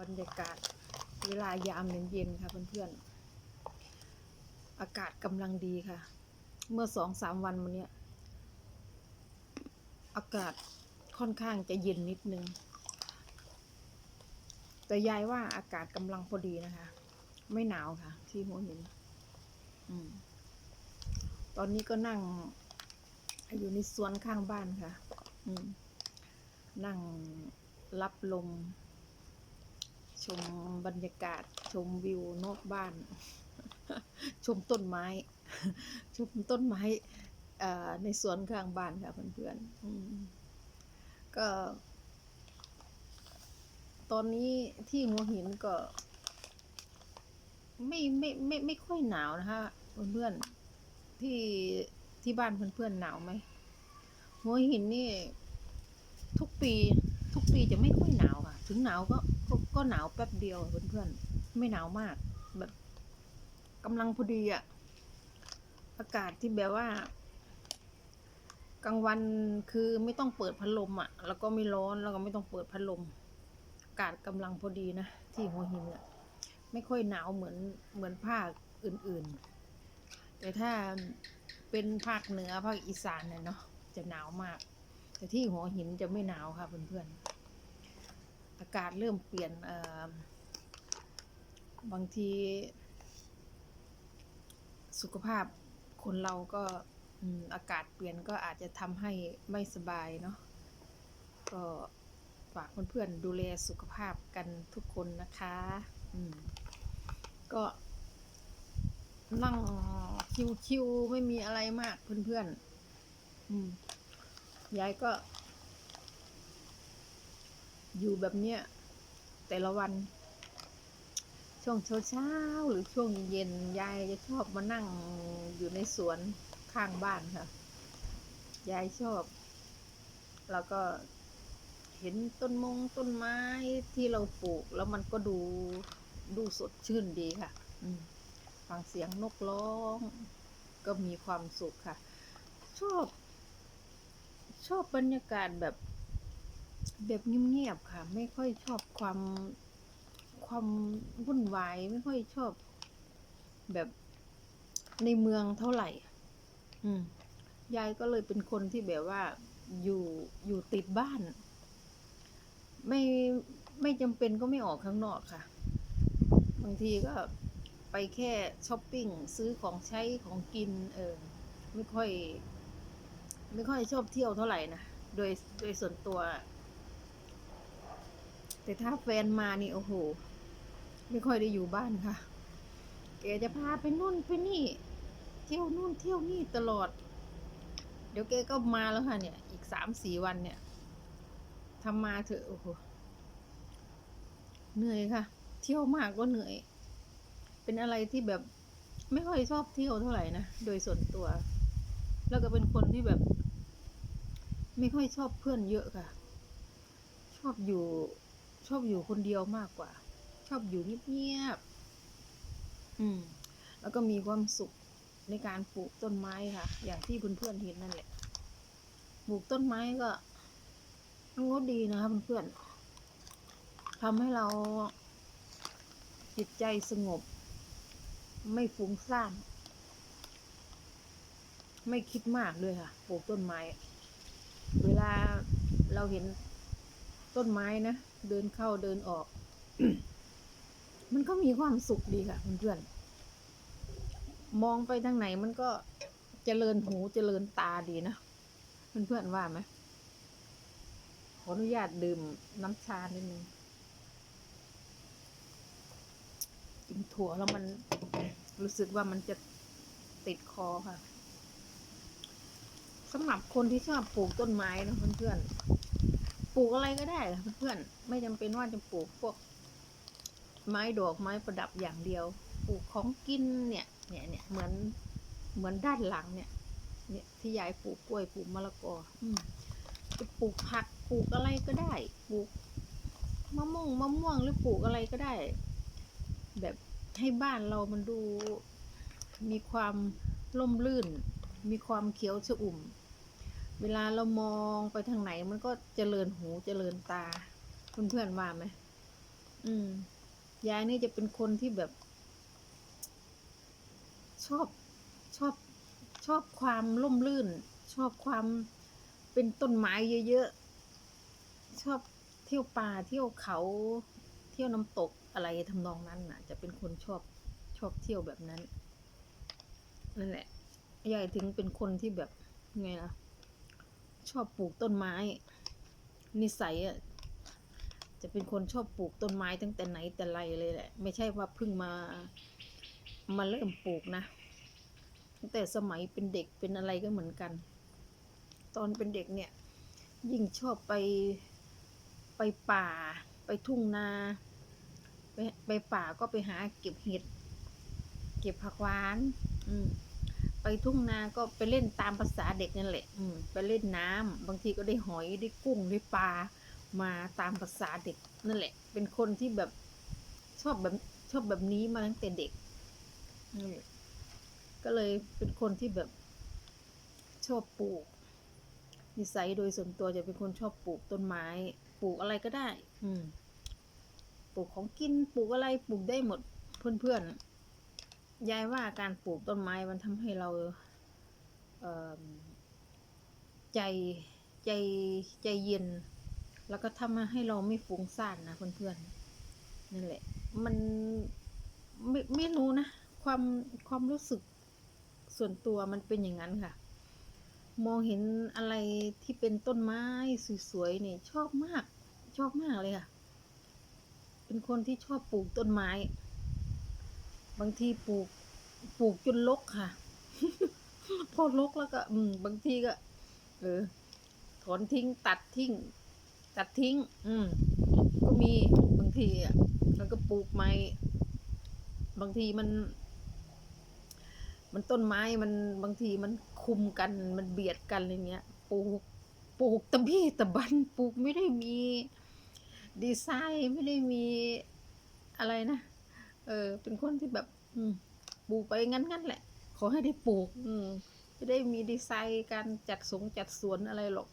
บรรยากาศเวลายามเย็นๆค่ะเพื่อนๆ อากาศกำลังดีค่ะ เมื่อสองสามวันมาเนี้ย อากาศค่อนข้างจะเย็นนิดนึง แต่ยายว่าอากาศกำลังพอดีนะคะ ไม่หนาวค่ะ ที่หัวหินอตอนนี้ก็นั่ง อยู่ในสวนข้างบ้านค่ะ นั่งรับลม ชมบรรยากาศชมวิวนอกบ้าน ชมต้นไม้ ชมต้นไม้ในสวนข้างบ้านค่ะเพื่อนๆอืมก็ตอนนี้ที่หัวหินก็ ไม่ไม่ไม่ไม่ค่อยหนาวนะคะเพื่อนๆที่ที่บ้านเพื่อนๆหนาวไหมหัวหินนี่ ทุกปี ทุกปีจะไม่ค่อยหนาว ถึงหนาวก็ก็ก็หนาวแป๊บเดียวเพื่อนๆ ไม่หนาวมาก แบบกำลังพอดีอะอากาศที่แบบว่า กลางวันคือไม่ต้องเปิดพัดลมอะแล้วก็ไม่ร้อนแล้วก็ไม่ต้องเปิดพัดลม อากาศกำลังพอดีนะที่หัวหินอะไม่ค่อยหนาวเหมือนเหมือนภาคอื่นๆ แต่ถ้าเป็นภาคเหนือภาคอีสานเนี่ยเนาะจะหนาวมาก แต่ที่หัวหินจะไม่หนาวค่ะเพื่อนๆ อากาศเริ่มเปลี่ยนเอ่อบางที สุขภาพคนเราก็อากาศเปลี่ยนก็อาจจะทำให้ไม่สบายเนาะก็ฝากเพื่อนๆดูแลสุขภาพกันทุกคนนะคะอืมก็นั่งชิวๆไม่มีอะไรมากเพื่อนๆอืมยายก็ อยู่แบบเนี้ยแต่ละวัน ช่วงเช้าเช้าหรือช่วงเย็นยายจะชอบมานั่งอยู่ในสวนข้างบ้านค่ะ ยายชอบ แล้วก็เห็นต้นมงต้นไม้ที่เราปลูก แล้วมันก็ดูดูสดชื่นดีค่ะฟังเสียงนกร้อง ก็มีความสุขค่ะ ชอบ ชอบบรรยากาศแบบ แบบเงียบๆค่ะ ไม่ค่อยชอบความความวุ่นวายไม่ค่อยชอบแบบในเมืองเท่าไหร่ อืมยายก็เลยเป็นคนที่แบบว่าอยู่อยู่ติดบ้าน ไม่ไม่จำเป็นก็ไม่ออกข้างนอกค่ะ บางทีก็ไปแค่ช้อปปิ้งซื้อของใช้ของกิน เออ ไม่ค่อย ไม่ค่อยชอบเที่ยวเท่าไหร่นะ โดยโดยส่วนตัว แต่ถ้าแฟนมานี่โอ้โห ไม่ค่อยได้อยู่บ้านค่ะ แกจะพาไปนู่นไปนี่ เที่ยวนู่นเที่ยวนี่ตลอด เดี๋ยวแกก็มาแล้วค่ะ เนี่ย อีกสามสี่วันเนี่ยทำมาเถอะโอ้โหเหนื่อยค่ะ เที่ยวมากก็เหนื่อย เป็นอะไรที่แบบไม่ค่อยชอบเที่ยวเท่าไหร่นะ โดยส่วนตัว แล้วก็เป็นคนที่แบบ ไม่ค่อยชอบเพื่อนเยอะค่ะ ชอบอยู่ ชอบอยู่คนเดียวมากกว่า ชอบอยู่เงียบๆอืม แล้วก็มีความสุขในการปลูกต้นไม้ค่ะ อย่างที่เพื่อนๆเห็นนั่นแหละ ปลูกต้นไม้ก็มันก็ดีนะคะเพื่อนๆทำให้เราจิตใจสงบ ไม่ฟุ้งซ่าน ไม่คิดมากเลยค่ะ ปลูกต้นไม้ เวลาเราเห็น ต้นไม้นะ เดินเข้าเดินออก มันก็มีความสุขดีค่ะเพื่อนๆมองไปทางไหนมันก็เจริญหูเจริญตาดีนะเพื่อนๆว่าไหมขออนุญาตดื่มน้ำชานิดนึงกินถั่วแล้วมันรู้สึกว่ามันจะติดคอค่ะสำหรับคนที่ชอบปลูกต้นไม้นะเพื่อนๆ ปลูกอะไรก็ได้ค่ะเพื่อนๆไม่จำเป็นว่าจะปลูกพวก ไม้ดอกไม้ประดับอย่างเดียว ปลูกของกินเนี่ย เนี่ยเนี่ยเหมือนเหมือนด้านหลังเนี่ย เนี่ยที่ยายปลูกกล้วยปลูกมะละกอ อืจะปลูกผักปลูกอะไรก็ได้ ปลูกมะม่วงมะม่วงหรือปลูกอะไรก็ได้ แบบให้บ้านเรามันดู มีความร่มรื่น มีความเขียวชอุ่ม เวลาเรามองไปทางไหนมันก็เจริญหูเจริญตาเพื่อนๆว่าไหมอืมยายนี่จะเป็นคนที่แบบ ชอบชอบชอบความร่มรื่น ชอบความเป็นต้นไม้เยอะๆชอบเที่ยวป่าเที่ยวเขา เที่ยวน้ำตกอะไรทำนองนั้นน่ะ จะเป็นคนชอบชอบเที่ยวแบบนั้นนั่นแหละยายถึงเป็นคนที่แบบไงล่ะ ชอบปลูกต้นไม้ นิสัยอะจะเป็นคนชอบปลูกต้นไม้ตั้งแต่ไหนแต่ไรเลยแหละ ไม่ใช่ว่าเพิ่งมามาเริ่มปลูกนะตั้งแต่สมัยเป็นเด็กเป็นอะไรก็เหมือนกัน ตอนเป็นเด็กเนี่ย ยิ่งชอบไปไปป่า ไปทุ่งนาไปไปป่าก็ไปหาเก็บเห็ด เก็บผักหวาน อืม ไปทุ่งนาก็ไปเล่นตามภาษาเด็กนั่นแหละ อืมไปเล่นน้ำบางทีก็ได้หอยได้กุ้งได้ปลามาตามภาษาเด็กนั่นแหละ เป็นคนที่แบบชอบแบบชอบแบบนี้มาตั้งแต่เด็กก็เลยเป็นคนที่แบบชอบปลูก นิสัยโดยส่วนตัวจะเป็นคนชอบปลูกต้นไม้ ปลูกอะไรก็ได้ อืม ปลูกของกินปลูกอะไรปลูกได้หมดเพื่อนๆ ยายว่าการปลูกต้นไม้มันทำให้เราเใจใจใจเย็น แล้วก็ทำให้เราไม่ฟุ้งซ่านนะเพื่อนๆนั่นแหละ มันไม่ไม่รู้นะ ความความรู้สึกส่วนตัวมันเป็นอย่างนั้นค่ะ มองเห็นอะไรที่เป็นต้นไม้สวยๆเนี่ยชอบมาก ชอบมากเลยค่ะ เป็นคนที่ชอบปลูกต้นไม้ บางทีปลูกปลูกจนรกค่ะ พอรกแล้วก็อืมบางทีก็ เออถอนทิ้งตัดทิ้ง ตัดทิ้ง อืมก็มีบางทีอะแล้วก็ปลูกใหม่บางทีมัน มันต้นไม้มันบางทีมันคุมกันมันเบียดกันอะไรเงี้ยปลูกปลูกตะบี้ตะบันปลูกไม่ได้มี ดีไซน์ไม่ได้มีอะไรนะ เออ เป็นคนที่แบบ อืมปลูกไปงั้นงั้นแหละ ขอให้ได้ปลูก อืมไม่ได้มีดีไซน์การจัดสงจัดสวนอะไรหรอก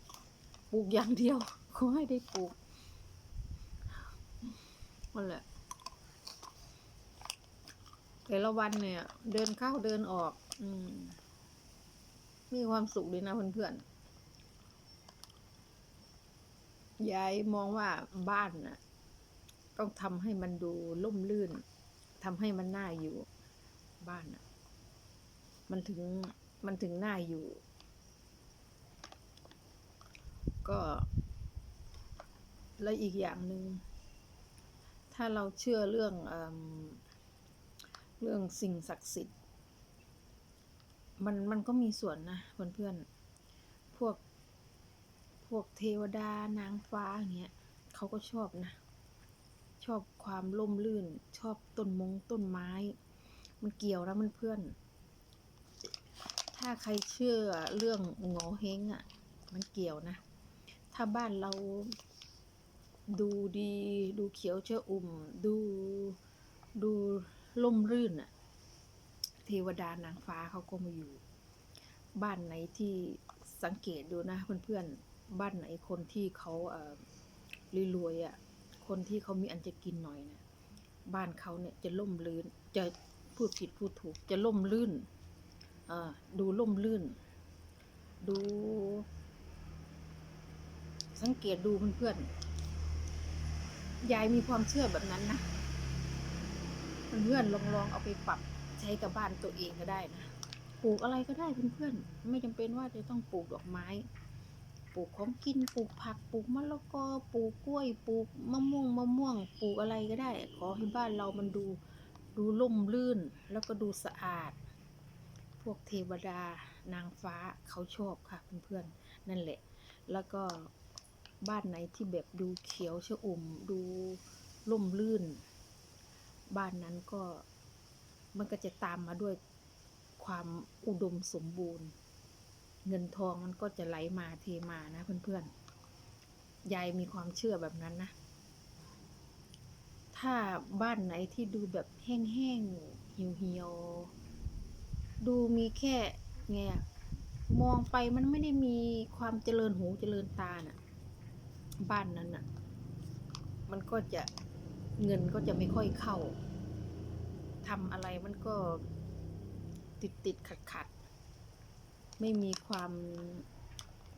ปลูกอย่างเดียว ขอให้ได้ปลูกนั่นแหละแต่ละวันเนี่ย เดินเข้าเดินออก อืม มีความสุขดีนะเพื่อนๆยายมองว่าบ้านน่ะ ต้องทำให้มันดูล่มลื่น ทำให้มันน่าอยู่บ้านน่ะมันถึงมันถึงน่าอยู่ ก็แล้วอีกอย่างหนึ่งถ้าเราเชื่อเรื่องเอเรื่องสิ่งศักดิ์สิทธิ์ มันมันก็มีส่วนนะเพื่อนๆพวกพวกเทวดานางฟ้าอย่างเงี้ยเขาก็ชอบนะ ชอบความล่มลื่น ชอบต้นมงต้นไม้ มันเกี่ยวนะมันเพื่อน ถ้าใครเชื่อเรื่องโงอเฮงอะ มันเกี่ยวนะ ถ้าบ้านเราดูดีดูเขียวเชอุ่ม ดูดูล่มรื่นอะเทวดานางฟ้าเขาก็มาอยู่ บ้านไหนที่สังเกตดูนะเพื่อนๆบ้านไหนคนที่เขาเออรวยๆอะ คนที่เขามีอันจะกินหน่อยนะบ้านเขาเนี่ยจะล่มลื่น จะพูดผิดพูดถูก จะล่มลื่นอ่อดูล่มลื่น ดู สังเกตดูเพื่อนๆยายมีความเชื่อแบบนั้นนะเพื่อนๆลองลองเอาไปปรับใช้กับบ้านตัวเองก็ได้นะปลูกอะไรก็ได้เพื่อนๆไม่จำเป็นว่าจะต้องปลูกดอกไม้ ลูกของกินปลูกผักปลูกมะละกอปลูกกล้วยปลูกมะม่วงมะม่วงปลูกอะไรก็ได้ ขอให้บ้านเรามันดูดูร่มรื่นแล้วก็ดูสะอาด พวกเทวดานางฟ้าเขาชอบค่ะเพื่อนๆนั่นแหละ แล้วก็บ้านไหนที่แบบดูเขียวชอุ่มดูร่มรื่น บ้านนั้นก็มันก็จะตามมาด้วยความอุดมสมบูรณ์ เงินทองมันก็จะไหลมาเทมานะเพื่อนๆ ยายมีความเชื่อแบบนั้นนะ ถ้าบ้านไหนที่ดูแบบแห้งๆ เหี่ยวๆ ดูมีแค่ไงมองไปมันไม่ได้มีความเจริญหูเจริญตาน่ะ บ้านนั้นน่ะ มันก็จะเงินก็จะไม่ค่อยเข้าทำอะไรมันก็ติดติดขัดขัดๆ ไม่มีความ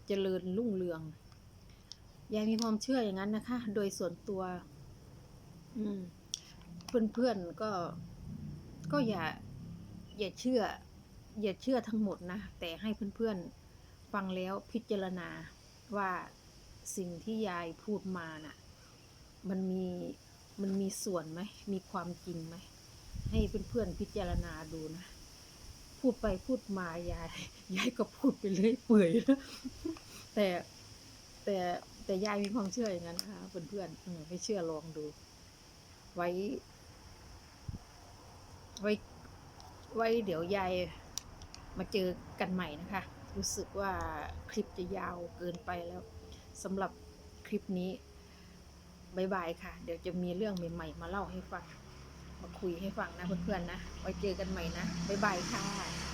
เจริญรุ่งเรืองยายมีความเชื่ออย่างนั้นนะคะ โดยส่วนตัว อืม เพื่อนๆก็ก็อย่า อย่าเชื่อ อย่าเชื่อทั้งหมดนะ แต่ให้เพื่อนๆฟังแล้วพิจารณาว่าสิ่งที่ยายพูดมาน่ะ มันมีมันมีส่วนไหม มีความจริงไหม ให้เพื่อนๆพิจารณาดูนะ พูดไปพูดมายายยายก็พูดไปเรื่อยเปื่อยแต่แต่แต่ยายมีความเชื่ออย่างนั้นนะคะเพื่อนๆไม่เชื่อลองดู ไว้ ไว้ ไว้เดี๋ยวยายมาเจอกันใหม่นะคะ รู้สึกว่าคลิปจะยาวเกินไปแล้วสำหรับคลิปนี้บายบายค่ะ เดี๋ยวจะมีเรื่องใหม่ ๆ มาเล่าให้ฟัง มาคุยให้ฟังนะเพื่อนๆนะ ไว้เจอกันใหม่นะ บ๊ายบายค่ะ